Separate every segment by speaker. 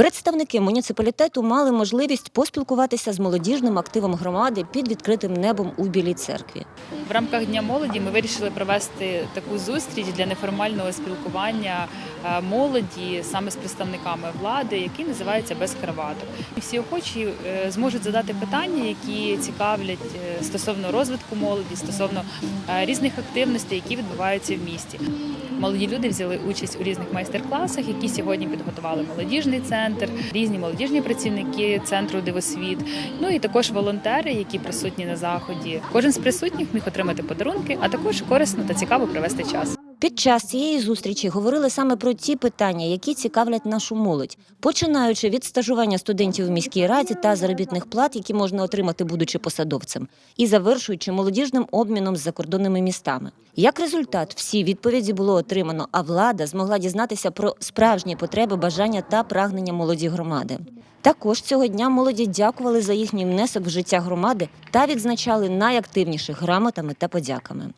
Speaker 1: Представники муніципалітету мали можливість поспілкуватися з молодіжним активом громади під відкритим небом у Білій церкві.
Speaker 2: В рамках Дня молоді ми вирішили провести таку зустріч для неформального спілкування е, молоді саме з представниками влади, який називається без краваток. Всі охочі е, зможуть задати питання, які цікавлять е, стосовно розвитку молоді, стосовно різних активностей, які відбуваються в місті. Молоді люди взяли участь у різних майстер-класах, які сьогодні підготували молодіжний центр, різні молодіжні працівники центру Дивосвіт. Ну і також волонтери, які присутні на заході. Кожен з присутніх міг отримати подарунки, а також корисно та цікаво провести час.
Speaker 1: Під час цієї зустрічі говорили саме про ті питання, які цікавлять нашу молодь, починаючи від стажування студентів в міській раді та заробітних плат, які можна отримати, будучи посадовцем, і завершуючи молодіжним обміном з закордонними містами. Як результат, всі відповіді було отримано, а влада змогла дізнатися про справжні потреби, бажання та прагнення молоді громади. Також цього дня молоді дякували за їхній внесок в життя громади та відзначали найактивніших грамотами та подяками.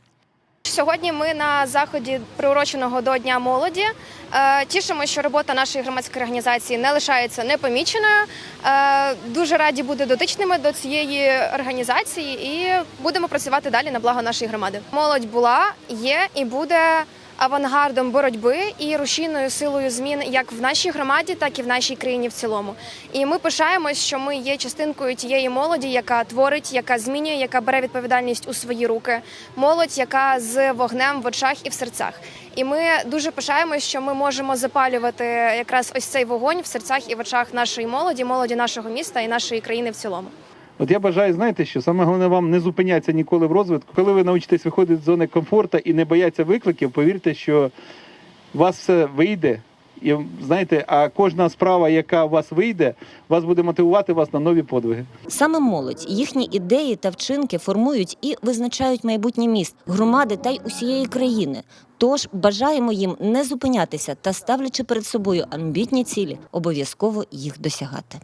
Speaker 3: Сьогодні ми на заході приуроченого до Дня молоді. Е, Тішимо, що робота нашої громадської організації не лишається непоміченою. Е, Дуже раді бути дотичними до цієї організації і будемо працювати далі на благо нашої громади. Молодь була, є і буде авангардом боротьби і рушійною силою змін як в нашій громаді, так і в нашій країні в цілому. І ми пишаємось, що ми є частинкою тієї молоді, яка творить, яка змінює, яка бере відповідальність у свої руки. Молодь, яка з вогнем в очах і в серцях. І ми дуже пишаємось, що ми можемо запалювати якраз ось цей вогонь в серцях і в очах нашої молоді, молоді нашого міста і нашої країни в цілому.
Speaker 4: От я бажаю, знаєте, що саме головне вам не зупинятися ніколи в розвитку. Коли ви навчитесь виходити з зони комфорту і не бояться викликів, повірте, що у вас все вийде. І знаєте, а кожна справа, яка у вас вийде, вас буде мотивувати вас на нові подвиги.
Speaker 1: Саме молодь, їхні ідеї та вчинки формують і визначають майбутнє міст, громади та й усієї країни. Тож бажаємо їм не зупинятися та ставлячи перед собою амбітні цілі, обов'язково їх досягати.